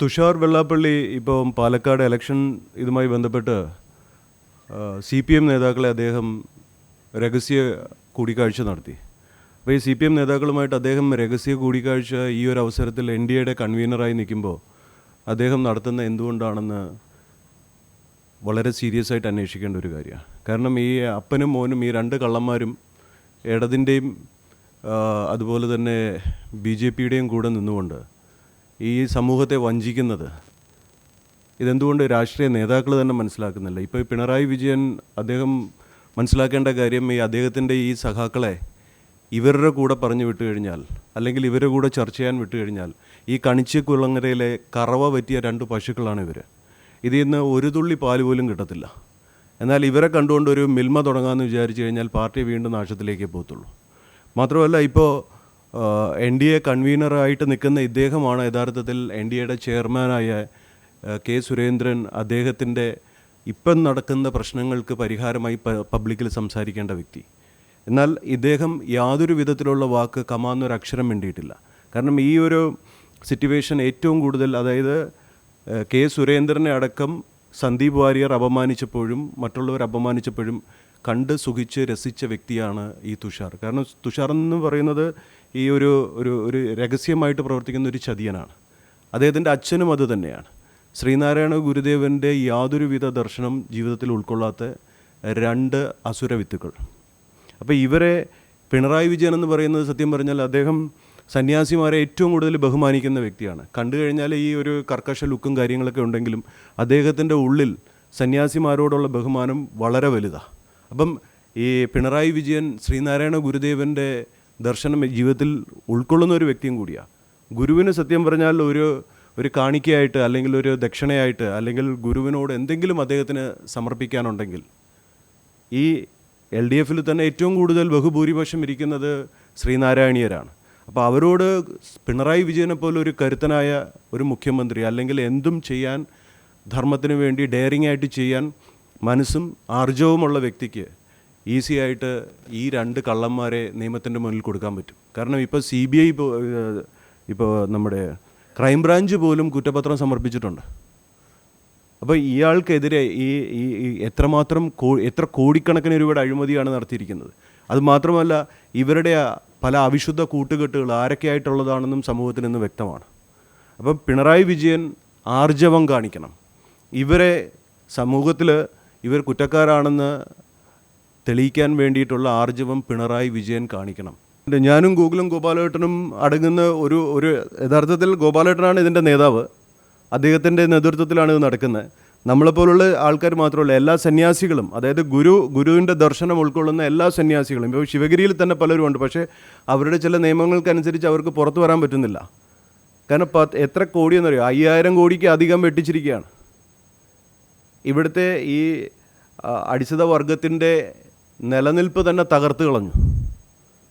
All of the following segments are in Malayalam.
തുഷാർ വെള്ളാപ്പള്ളി ഇപ്പം പാലക്കാട് ഇലക്ഷൻ ഇതുമായി ബന്ധപ്പെട്ട് സി പി എം നേതാക്കളെ അദ്ദേഹം രഹസ്യ കൂടിക്കാഴ്ച നടത്തി. അപ്പോൾ ഈ സി പി എം നേതാക്കളുമായിട്ട് അദ്ദേഹം രഹസ്യ കൂടിക്കാഴ്ച ഈ ഒരു അവസരത്തിൽ എൻ ഡി എയുടെ കൺവീനറായി നിൽക്കുമ്പോൾ അദ്ദേഹം നടത്തുന്ന എന്തുകൊണ്ടാണെന്ന് വളരെ സീരിയസ് ആയിട്ട് അന്വേഷിക്കേണ്ട ഒരു കാര്യമാണ്. കാരണം ഈ അപ്പനും മോനും ഈ രണ്ട് കള്ളന്മാരും ഇടതിന്റെയും അതുപോലെ തന്നെ ബി ജെ പിയുടെയും കൂടെ നിന്നുകൊണ്ട് ഈ സമൂഹത്തെ വഞ്ചിക്കുന്നത്. ഇതെന്തുകൊണ്ട് രാഷ്ട്രീയ നേതാക്കൾ തന്നെ മനസ്സിലാക്കുന്നില്ല? ഇപ്പോൾ പിണറായി വിജയൻ അദ്ദേഹം മനസ്സിലാക്കേണ്ട കാര്യം ഈ അദ്ദേഹത്തിന്റെ ഈ സഖാക്കളെ ഇവരുടെ കൂടെ പറഞ്ഞു വിട്ടു കഴിഞ്ഞാൽ അല്ലെങ്കിൽ ഇവരുടെ കൂടെ ചർച്ച ചെയ്യാൻ വിട്ടു കഴിഞ്ഞാൽ ഈ കണിച്ച് കുളങ്ങരയിലെ കറവ പറ്റിയ രണ്ട് പശുക്കളാണ് ഇവർ ഇതിൽ നിന്ന് ഒരു തുള്ളി പാൽ പോലും കിട്ടത്തില്ല. എന്നാൽ ഇവരെ കണ്ടുകൊണ്ട് ഒരു മിൽമ തുടങ്ങാമെന്ന് വിചാരിച്ചു കഴിഞ്ഞാൽ പാർട്ടി വീണ്ടും നാശത്തിലേക്കേ പോകത്തുള്ളൂ. മാത്രമല്ല ഇപ്പോൾ എൻ ഡി എ കൺവീനറായിട്ട് നിൽക്കുന്ന ഇദ്ദേഹമാണ് യഥാർത്ഥത്തിൽ എൻ ഡി എയുടെ ചെയർമാനായ കെ സുരേന്ദ്രൻ അദ്ദേഹത്തിന്റെ ഇപ്പം നടക്കുന്ന പ്രശ്നങ്ങൾക്ക് പരിഹാരമായി പബ്ലിക്കിൽ സംസാരിക്കേണ്ട വ്യക്തി. എന്നാൽ ഇദ്ദേഹം യാതൊരു വിധത്തിലുള്ള വാക്ക് കമാന്നൊരു അക്ഷരം വേണ്ടിയിട്ടില്ല കാരണം ഈ ഒരു സിറ്റുവേഷൻ ഏറ്റവും കൂടുതൽ അതായത് കെ സുരേന്ദ്രനെ അടക്കം സന്ദീപ് വാര്യർ അപമാനിച്ചപ്പോഴും മറ്റുള്ളവർ അപമാനിച്ചപ്പോഴും കണ്ട് സുഖിച്ച് രസിച്ച വ്യക്തിയാണ് ഈ തുഷാർ. കാരണം തുഷാർ എന്ന് പറയുന്നത് ഈ ഒരു ഒരു ഒരു രഹസ്യമായിട്ട് പ്രവർത്തിക്കുന്ന ഒരു ചതിയനാണ്. അദ്ദേഹത്തിന്റെ അച്ഛനും അത് തന്നെയാണ്. ശ്രീനാരായണ ഗുരുദേവന്റെ യാതൊരുവിധ ദർശനം ജീവിതത്തിൽ ഉൾക്കൊള്ളാത്ത രണ്ട് അസുരവിത്തുക്കൾ അപ്പോൾ ഇവരെ പിണറായി വിജയൻ എന്ന് പറയുന്നത് സത്യം പറഞ്ഞാൽ അദ്ദേഹം സന്യാസിമാരെ ഏറ്റവും കൂടുതൽ ബഹുമാനിക്കുന്ന വ്യക്തിയാണ്. കണ്ടു കഴിഞ്ഞാൽ ഈ ഒരു കർക്കശ ലുക്കും കാര്യങ്ങളൊക്കെ ഉണ്ടെങ്കിലും അദ്ദേഹത്തിന്റെ ഉള്ളിൽ സന്യാസിമാരോടുള്ള ബഹുമാനം വളരെ വലുതാണ് അപ്പം ഈ പിണറായി വിജയൻ ശ്രീനാരായണ ഗുരുദേവന്റെ ദർശനം ജീവിതത്തിൽ ഉൾക്കൊള്ളുന്ന ഒരു വ്യക്തിയും കൂടിയാണ് ഗുരുവിന് സത്യം പറഞ്ഞാൽ ഒരു ഒരു കാണിക്കയായിട്ട് അല്ലെങ്കിൽ ഒരു ദക്ഷിണയായിട്ട് അല്ലെങ്കിൽ ഗുരുവിനോട് എന്തെങ്കിലും അദ്ദേഹത്തിന് സമർപ്പിക്കാനുണ്ടെങ്കിൽ ഈ എൽ ഡി എഫിൽ തന്നെ ഏറ്റവും കൂടുതൽ ബഹുഭൂരിപക്ഷം ഇരിക്കുന്നത് ശ്രീനാരായണീയരാണ്. അപ്പോൾ അവരോട് പിണറായി വിജയനെ പോലെ ഒരു കരുത്തനായ ഒരു മുഖ്യമന്ത്രി അല്ലെങ്കിൽ എന്തും ചെയ്യാൻ ധർമ്മത്തിന് വേണ്ടി ഡെയറിംഗ് ആയിട്ട് ചെയ്യാൻ മനസ്സും ആർജവുമുള്ള വ്യക്തിക്ക് ഈസി ആയിട്ട് ഈ രണ്ട് കള്ളന്മാരെ നിയമത്തിന്റെ മുന്നിൽ കൊടുക്കാൻ പറ്റും. കാരണം ഇപ്പോൾ സി ബി ഐ ഇപ്പോൾ നമ്മുടെ ക്രൈംബ്രാഞ്ച് പോലും കുറ്റപത്രം സമർപ്പിച്ചിട്ടുണ്ട്. അപ്പോൾ ഇയാൾക്കെതിരെ ഈ ഈ എത്രമാത്രം കോ എത്ര കോടിക്കണക്കിന് രൂപയുടെ അഴിമതിയാണ് നടത്തിയിരിക്കുന്നത്. അത് മാത്രമല്ല ഇവരുടെ പല അവിശുദ്ധ കൂട്ടുകെട്ടുകൾ ആരൊക്കെയായിട്ടുള്ളതാണെന്നും സമൂഹത്തിൽ നിന്ന് വ്യക്തമാണ്. അപ്പം പിണറായി വിജയൻ ആർജവം കാണിക്കണം. ഇവരെ സമൂഹത്തിൽ ഇവർ കുറ്റക്കാരാണെന്ന് തെളിയിക്കാൻ വേണ്ടിയിട്ടുള്ള ആർജവം പിണറായി വിജയൻ കാണിക്കണം. ഞാനും ഗൂഗിളും ഗോപാലേട്ടനും അടങ്ങുന്ന ഒരു ഒരു യഥാർത്ഥത്തിൽ ഗോപാലേട്ടനാണ് ഇതിന്റെ നേതാവ്. അദ്ദേഹത്തിന്റെ നേതൃത്വത്തിലാണ് ഇത് നടക്കുന്നത്. നമ്മളെപ്പോലുള്ള ആൾക്കാർ മാത്രമല്ല എല്ലാ സന്യാസികളും അതായത് ഗുരു ഗുരുവിന്റെ ദർശനം ഉൾക്കൊള്ളുന്ന എല്ലാ സന്യാസികളും ഇപ്പോൾ ശിവഗിരിയിൽ തന്നെ പലരും ഉണ്ട് പക്ഷേ അവരുടെ ചില നിയമങ്ങൾക്കനുസരിച്ച് അവർക്ക് പുറത്തു വരാൻ പറ്റുന്നില്ല. കാരണം എത്ര കോടിയെന്നറിയോ അയ്യായിരം കോടിക്ക് അധികം വെട്ടിച്ചിരിക്കുകയാണ്. ഇവിടുത്തെ ഈ അടിച്ചത വർഗത്തിന്റെ നിലനിൽപ്പ് തന്നെ തകർത്ത് കളഞ്ഞു.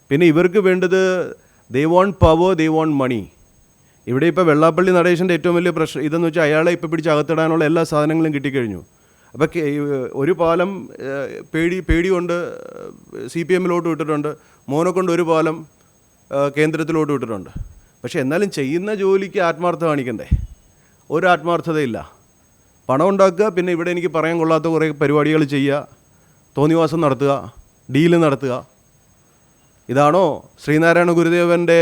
പിന്നെ ഇവർക്ക് വേണ്ടത് they want power they want money ഇവിടെ ഇപ്പോൾ വെള്ളാപ്പള്ളി നടേശന്റെ ഏറ്റവും വലിയ പ്രശ്നം ഇതെന്ന് വെച്ചാൽ അയാളെ ഇപ്പോൾ പിടിച്ച് അകത്തിടാനുള്ള എല്ലാ സാധനങ്ങളും കിട്ടിക്കഴിഞ്ഞു. അപ്പോൾ ഒരു പാലം പേടി പേടി കൊണ്ട് സി പി എമ്മിലോട്ട് വിട്ടിട്ടുണ്ട്. മോനെ കൊണ്ട് ഒരു പാലം കേന്ദ്രത്തിലോട്ട് വിട്ടിട്ടുണ്ട്. പക്ഷേ എന്നാലും ചെയ്യുന്ന ജോലിക്ക് ആത്മാർത്ഥത കാണിക്കണ്ടേ? ഒരു ആത്മാർത്ഥതയില്ല. പണം ഉണ്ടാക്കുക പിന്നെ ഇവിടെ എനിക്ക് പറയാൻ കൊള്ളാത്ത കുറേ പരിപാടികൾ ചെയ്യുക തോന്നിവാസം നടത്തുക ഡീൽ നടത്തുക. ഇതാണോ ശ്രീനാരായണ ഗുരുദേവന്റെ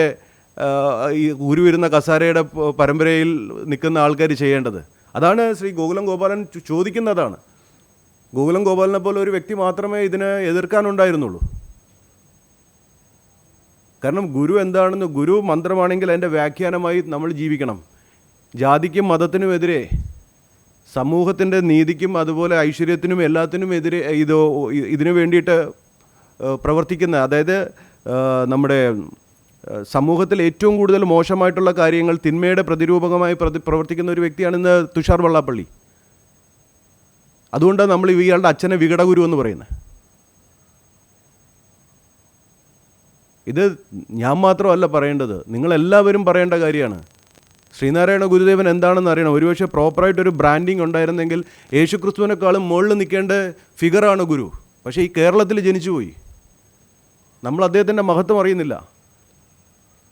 ഈ ഗുരുവിരുന്ന കസാരയുടെ പരമ്പരയിൽ നിൽക്കുന്ന ആൾക്കാർ ചെയ്യേണ്ടത്? അതാണ് ശ്രീ ഗോകുലം ഗോപാലൻ ചോദിക്കുന്നതാണ്. ഗോകുലം ഗോപാലനെ പോലെ ഒരു വ്യക്തി മാത്രമേ ഇതിനെ എതിർക്കാനുണ്ടായിരുന്നുള്ളൂ. കാരണം ഗുരു എന്താണെന്ന് ഗുരു മന്ത്രമാണെങ്കിൽ അതിന്റെ വ്യാഖ്യാനമായി നമ്മൾ ജീവിക്കണം. ജാതിക്കും മതത്തിനുമെതിരെ സമൂഹത്തിന്റെ നീതിക്കും അതുപോലെ ഐശ്വര്യത്തിനും എല്ലാത്തിനും എതിരെ ഇത് ഇതിനു വേണ്ടിയിട്ട് പ്രവർത്തിക്കുന്ന അതായത് നമ്മുടെ സമൂഹത്തിൽ ഏറ്റവും കൂടുതൽ മോശമായിട്ടുള്ള കാര്യങ്ങൾ തിന്മയുടെ പ്രതിരൂപകമായി പ്രതി പ്രവർത്തിക്കുന്ന ഒരു വ്യക്തിയാണ് ഇന്ന് തുഷാർ വള്ളാപ്പള്ളി. അതുകൊണ്ടാണ് നമ്മൾ ഇയാളുടെ അച്ഛനെ വികടഗുരു എന്ന് പറയുന്നത്. ഇത് ഞാൻ മാത്രമല്ല പറയേണ്ടത് നിങ്ങളെല്ലാവരും പറയേണ്ട കാര്യമാണ്. ശ്രീനാരായണ ഗുരുദേവൻ എന്താണെന്ന് അറിയണം. ഒരുപക്ഷെ പ്രോപ്പറായിട്ട് ഒരു ബ്രാൻഡിങ് ഉണ്ടായിരുന്നെങ്കിൽ യേശുക്രിസ്തുവിനേക്കാളും മുകളിൽ നിൽക്കേണ്ട ഫിഗറാണ് ഗുരു. പക്ഷേ ഈ കേരളത്തിൽ ജനിച്ചുപോയി നമ്മൾ അദ്ദേഹത്തിന്റെ മഹത്വം അറിയുന്നില്ല.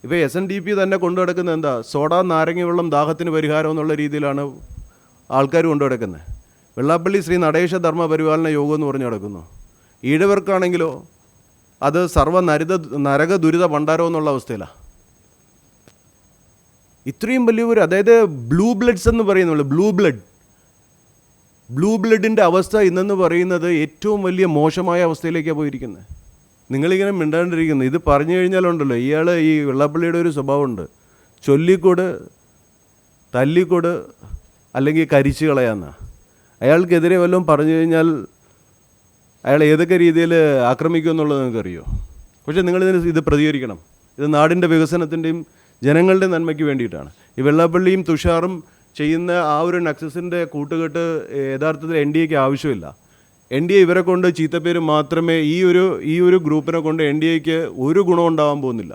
ഇപ്പോൾ എസ് എൻ ഡി പി തന്നെ കൊണ്ടു എന്താ? സോഡ നാരങ്ങ വെള്ളം ദാഹത്തിന് പരിഹാരം എന്നുള്ള രീതിയിലാണ് ആൾക്കാർ കൊണ്ടു വെള്ളാപ്പള്ളി ശ്രീ നടേശ ധർമ്മ പരിപാലന യോഗം എന്ന് പറഞ്ഞു നടക്കുന്നു. ഈഴവർക്കാണെങ്കിലോ അത് സർവ നരിത നരക ദുരിത ഭണ്ഡാരം എന്നുള്ള അവസ്ഥയിലാണ് ഇത്രയും വലിയൊരു അതായത് ബ്ലൂ ബ്ലഡ്സ് എന്ന് പറയുന്നുള്ളൂ ബ്ലൂ ബ്ലഡ്. ബ്ലൂ ബ്ലഡിന്റെ അവസ്ഥ ഇന്നെന്ന് പറയുന്നത് ഏറ്റവും വലിയ മോശമായ അവസ്ഥയിലേക്കാണ് പോയിരിക്കുന്നത് നിങ്ങളിങ്ങനെ മിണ്ടാണ്ടിരിക്കുന്നത് ഇത് പറഞ്ഞു കഴിഞ്ഞാലുണ്ടല്ലോ ഇയാൾ ഈ വെള്ളപ്പള്ളിയുടെ ഒരു സ്വഭാവമുണ്ട്. ചൊല്ലിക്കൊട് തല്ലിക്കൊട് അല്ലെങ്കിൽ കരിച്ചു കളയാന്ന. അയാൾക്കെതിരെ വല്ലതും പറഞ്ഞു കഴിഞ്ഞാൽ അയാൾ ഏതൊക്കെ രീതിയിൽ ആക്രമിക്കുമെന്നുള്ളത് നിങ്ങൾക്കറിയോ? പക്ഷേ നിങ്ങളിതിന് ഇത് പ്രതികരിക്കണം. ഇത് നാടിന്റെ വികസനത്തിന്റെയും ജനങ്ങളുടെ നന്മയ്ക്ക് വേണ്ടിയിട്ടാണ്. ഈ വെള്ളാപ്പള്ളിയും തുഷാറും ചെയ്യുന്ന ആ ഒരു നക്സസിന്റെ കൂട്ടുകെട്ട് യഥാർത്ഥത്തിൽ എൻ ഡി എക്ക് ആവശ്യമില്ല. എൻ ഡി എ ഇവരെ കൊണ്ട് ചീത്തപ്പേര് മാത്രമേ ഈ ഒരു ഈ ഒരു ഗ്രൂപ്പിനെ കൊണ്ട് എൻ ഡി എക്ക് ഒരു ഗുണം ഉണ്ടാവാൻ പോകുന്നില്ല.